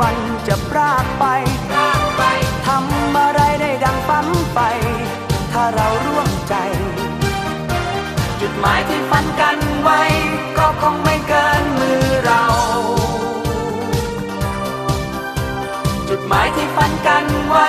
วันจะพรากไปทำอะไรได้ดังฝันไป ถ้าเราร่วมใจ จุดหมายที่ฝันกันไว้ ก็คงไม่เกินมือเรา จุดหมายที่ฝันกันไว้